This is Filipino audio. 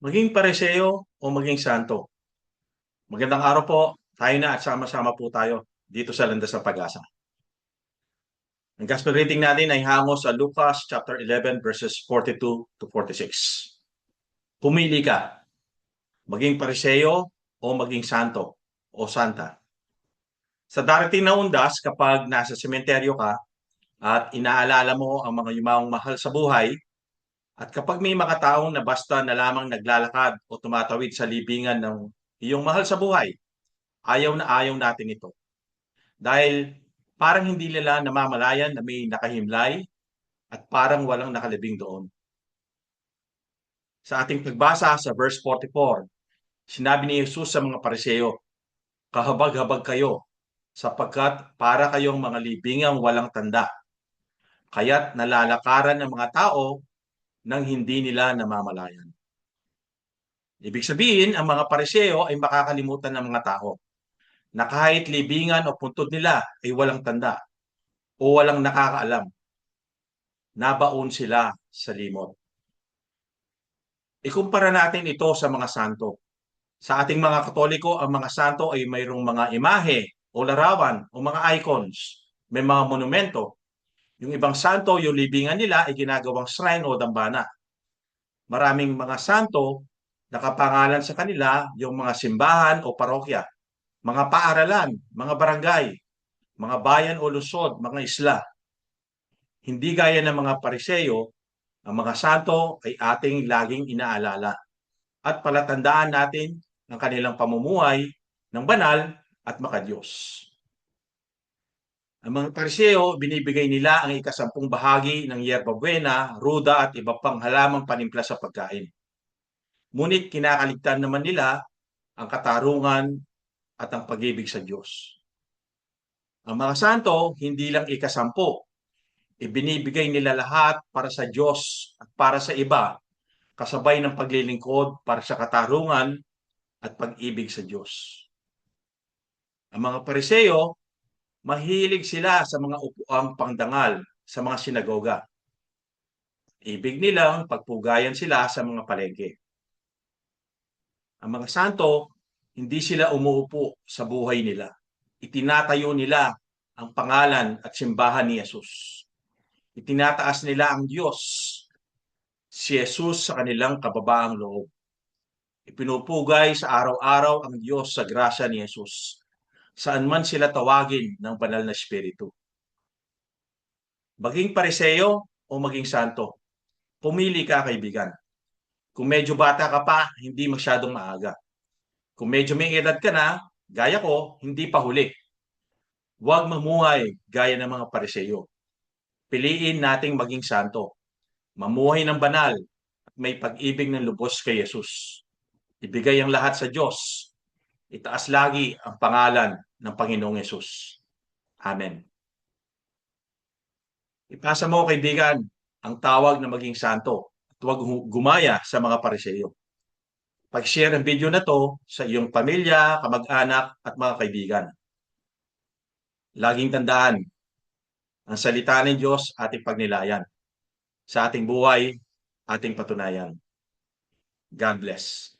Maging pareseo o maging santo. Magandang araw po. Tayo na at sama-sama po tayo dito sa Landas ng Pag-asa. Ang gospel reading natin ay hango sa Lucas chapter 11 verses 42 to 46. Pumili ka. Maging pareseo o maging santo o santa. Sa darating na undas, kapag nasa sementeryo ka at inaalala mo ang mga yumaong mahal sa buhay, at kapag may mga taong na basta na lamang naglalakad o tumatawid sa libingan ng iyong mahal sa buhay, ayaw na ayaw natin ito. Dahil parang hindi nila namamalayan na may nakahimlay at parang walang nakalibing doon. Sa ating pagbasa sa verse 44, sinabi ni Jesus sa mga pariseo, Kahabag-habag kayo, sapagkat para kayong mga libingang walang tanda. Kaya't nalalakaran ng mga tao nang hindi nila namamalayan. Ibig sabihin, ang mga pariseo ay makakalimutan ng mga tao na kahit libingan o puntod nila ay walang tanda o walang nakakaalam. Nabaon sila sa limot. Ikumpara natin ito sa mga santo. Sa ating mga katoliko, ang mga santo ay mayroong mga imahe o larawan o mga icons. May mga monumento yung ibang santo, yung libingan nila ay ginagawang shrine o dambana. Maraming mga santo, nakapangalan sa kanila yung mga simbahan o parokya, mga paaralan, mga barangay, mga bayan o lungsod, mga isla. Hindi gaya ng mga pariseyo, ang mga santo ay ating laging inaalala at palatandaan natin ang kanilang pamumuhay ng banal at makadiyos. Ang mga pariseo, binibigay nila ang ikasampung bahagi ng yerba buena, ruda at iba pang halamang panimpla sa pagkain. Ngunit kinakaligtan naman nila ang katarungan at ang pag-ibig sa Diyos. Ang mga santo, hindi lang ikasampu. Ibinibigay nila lahat para sa Diyos at para sa iba, kasabay ng paglilingkod para sa katarungan at pag-ibig sa Diyos. Ang mga pariseo, mahilig sila sa mga upuang pangdangal sa mga sinagoga. Ibig nilang pagpugayan sila sa mga palengke. Ang mga santo, hindi sila umuupo sa buhay nila. Itinatayo nila ang pangalan at simbahan ni Jesus. Itinataas nila ang Diyos, si Jesus sa kanilang kababaang loob. Ipinupugay sa araw-araw ang Diyos sa grasya ni Jesus saan man sila tawagin ng banal na espiritu. Maging pariseo o maging santo, pumili ka kaibigan. Kung medyo bata ka pa, hindi masyadong maaga. Kung medyo may edad ka na, gaya ko, hindi pa huli. Huwag mamuhay gaya ng mga pariseo. Piliin nating maging santo. Mamuhay ng banal at may pag-ibig ng lubos kay Jesus. Ibigay ang lahat sa Diyos. Itaas lagi ang pangalan ng Panginoong Yesus. Amen. Ipasa mo, kaibigan, ang tawag na maging santo at huwag gumaya sa mga pariseyo. Pag-share ang video na to sa iyong pamilya, kamag-anak at mga kaibigan. Laging tandaan, ang salita ng Diyos ating pagnilayan. Sa ating buhay, ating patunayan. God bless.